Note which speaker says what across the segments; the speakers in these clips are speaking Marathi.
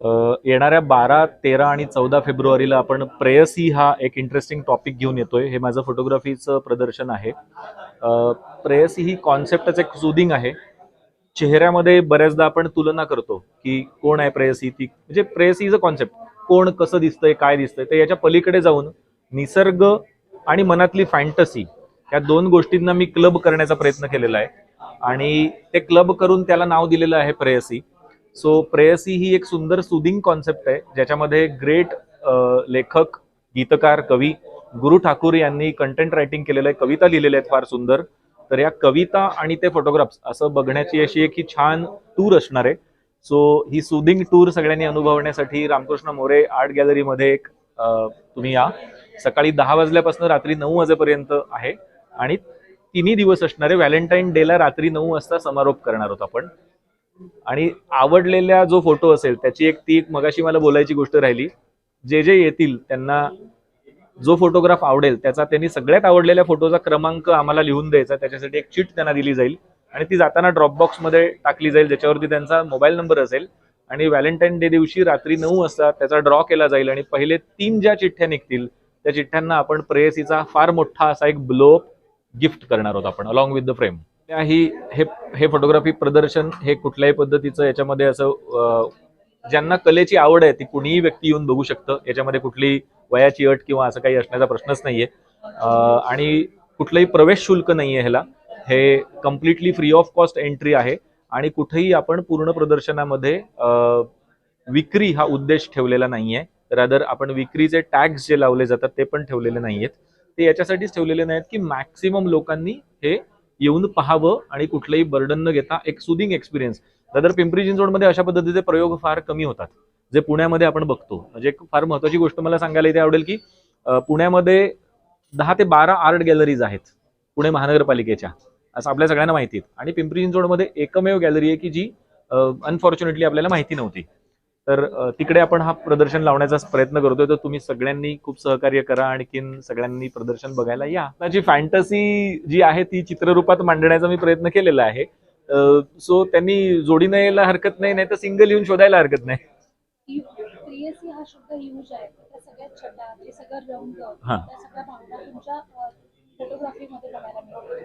Speaker 1: येणाऱ्या बारा तेरा आणि चौदा फेब्रुवारीला आपण प्रेयसी हा एक इंटरेस्टिंग टॉपिक घेऊन येतोय. हे माझं फोटोग्राफीचं प्रदर्शन आहे. प्रेयसी ही कॉन्सेप्टच एक सुदिंग आहे. चेहऱ्यामध्ये बऱ्याचदा आपण तुलना करतो की कोण आहे प्रेयसी ती म्हणजे प्रेयसी इज अ कॉन्सेप्ट कोण कसं दिसतंय काय दिसतंय तर याच्या पलीकडे जाऊन निसर्ग आणि मनातली फॅन्टसी या दोन गोष्टींना मी क्लब करण्याचा प्रयत्न केलेला आहे. आणि ते क्लब करून त्याला नाव दिलेलं आहे प्रेयसी. सो प्रेयसी ही एक सुंदर सुदिंग कॉन्सेप्ट आहे ज्याच्यामध्ये ग्रेट लेखक गीतकार कवी गुरु ठाकूर यांनी कंटेंट रायटिंग केलेलं आहे कविता लिहिलेल्या आहेत फार सुंदर. तर या कविता आणि ते फोटोग्राफ्स असं बघण्याची अशी एक ही छान टूर असणार आहे. सो ही सुदिंग टूर सगळ्यांनी अनुभवण्यासाठी रामकृष्ण मोरे आर्ट गॅलरीमध्ये एक तुम्ही या. सकाळी दहा वाजल्यापासून रात्री नऊ वाजेपर्यंत आहे. आणि तिन्ही दिवस असणारे व्हॅलेंटाईन डेला रात्री नऊ वाजता समारोप करणार आहोत आपण. आणि आवडलेल्या जो फोटो असेल त्याची एक ती एक मगाशी मला बोलायची गोष्ट राहिली. जे जे येतील त्यांना जो फोटोग्राफ आवडेल त्याचा त्यांनी सगळ्यात आवडलेल्या फोटोचा क्रमांक आम्हाला लिहून द्यायचा. त्याच्यासाठी एक चिट त्यांना दिली जाईल. आणि ती जाताना ड्रॉपबॉक्समध्ये टाकली जाईल ज्याच्यावरती त्यांचा मोबाईल नंबर असेल. आणि व्हॅलेंटाईन डे दिवशी रात्री नऊ वाजता त्याचा ड्रॉ केला जाईल. आणि पहिले तीन ज्या चिठ्ठ्या निघतील त्या चिठ्ठ्यांना आपण प्रेयसीचा फार मोठा असा एक ब्लोअप गिफ्ट करणार आहोत आपण अलॉंग विथ द फ्रेम ही हे हे फोटोग्राफी प्रदर्शन हे कुठल्याही पद्धतीचं याच्यामध्ये असं ज्यांना कलेची आवड आहे ती कुणीही व्यक्ती येऊन बघू शकतं. याच्यामध्ये कुठली वयाची अट किंवा असं काही असण्याचा प्रश्नच नाहीये. आणि कुठलंही प्रवेश शुल्क नाहीये ह्याला. हे completely free of cost entry आहे. आणि कुठेही आपण पूर्ण प्रदर्शनामध्ये विक्री हा उद्देश ठेवलेला नाही आहे रादर आपण विक्रीचे टॅक्स जे लावले जातात ते पण ठेवलेले नाही आहेत ते याच्यासाठीच ठेवलेले नाहीत की मॅक्सिमम लोकांनी हे येऊन पाहावं आणि कुठलंही बर्डन न घेता एक सुदिंग एक्सपिरियन्स दादर पिंपरी चिंचवडमध्ये अशा पद्धतीचे प्रयोग फार कमी होतात जे पुण्यामध्ये आपण बघतो. म्हणजे एक फार महत्वाची गोष्ट मला सांगायला इथे आवडेल की पुण्यामध्ये दहा ते बारा आर्ट गॅलरीज आहेत पुणे महानगरपालिकेच्या. असं आपल्या सगळ्यांना माहिती आहे. आणि पिंपरी चिंचवडमध्ये एकमेव गॅलरी आहे की जी अनफॉर्च्युनेटली आपल्याला माहिती नव्हती. तर तिकडे आपण हा प्रदर्शन लावण्याचा प्रयत्न करतोय. तर तुम्ही सगळ्यांनी खूप सहकार्य करा आणखीन सगळ्यांनी प्रदर्शन बघायला या. जी फॅन्टसी जी आहे ती चित्ररूपात मांडण्याचा मी प्रयत्न केलेला आहे. सो त्यांनी जोडीनं यायला हरकत नाही नाही तर सिंगल येऊन शोधायला हरकत नाही.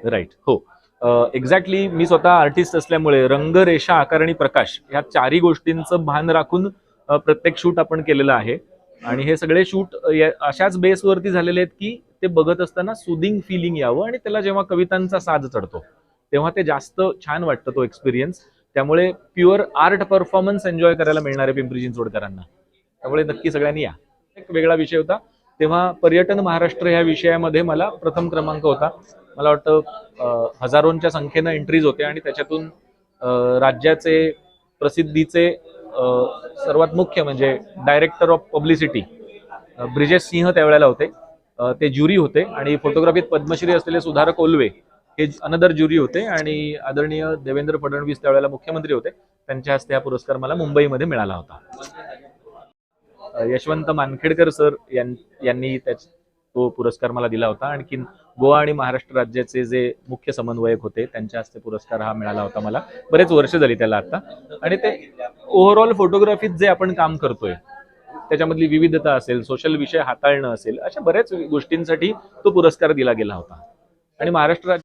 Speaker 1: राईट हो. एक्झॅक्टली मी स्वतः आर्टिस्ट असल्यामुळे रंग रेषा आकार आणि प्रकाश ह्या चारही गोष्टींचं भान राखून प्रत्येक शूट आपण केलेलं आहे. आणि हे सगळे शूट अशाच बेसवरती झालेले आहेत की ते बघत असताना सुदिंग फिलिंग यावं आणि त्याला जेव्हा कवितांचा साज चढतो तेव्हा ते जास्त छान वाटतं तो एक्सपिरियन्स त्यामुळे प्युअर आर्ट परफॉर्मन्स एन्जॉय करायला मिळणार आहे पिंपरी चिंचवडकरांना त्यामुळे नक्की सगळ्यांनी या. एक वेगळा विषय होता. तेव्हा पर्यटन महाराष्ट्र ह्या विषयामध्ये मला प्रथम क्रमांक होता. मला वाटतं हजारोंच्या संख्येनं एंट्रीज होते आणि त्याच्यातून राज्याचे प्रसिद्धीचे सर्वात मुख्य म्हणजे director of publicity Brijesh Singh त्यावेळेला होते. ते ज्युरी होते आणि फोटोग्राफीत पद्मश्री असलेले सुधारक ओल्वे हे अनदर ज्युरी होते आणि आदरणीय देवेंद्र फडणवीस त्यावेळेला मुख्यमंत्री होते. त्यांच्या हस्ते हा पुरस्कार मला मुंबईमध्ये मिळाला होता. यशवंत मानखेडकर सर यांनी त्याच तो पुरस्कार मला दिला होता. आणखीन गोवा आणि महाराष्ट्र राज्याचे जे मुख्य समन्वयक होते त्यांच्या हस्ते पुरस्कार हा मिळाला होता मला. बरेच वर्ष झाली त्याला आता. आणि ते ओव्हरऑल फोटोग्राफीत जे आपण काम करतोय त्याच्यामधली विविधता असेल सोशल विषय हाताळणं असेल अशा बऱ्याच गोष्टींसाठी तो पुरस्कार दिला गेला होता. आणि महाराष्ट्र राज्य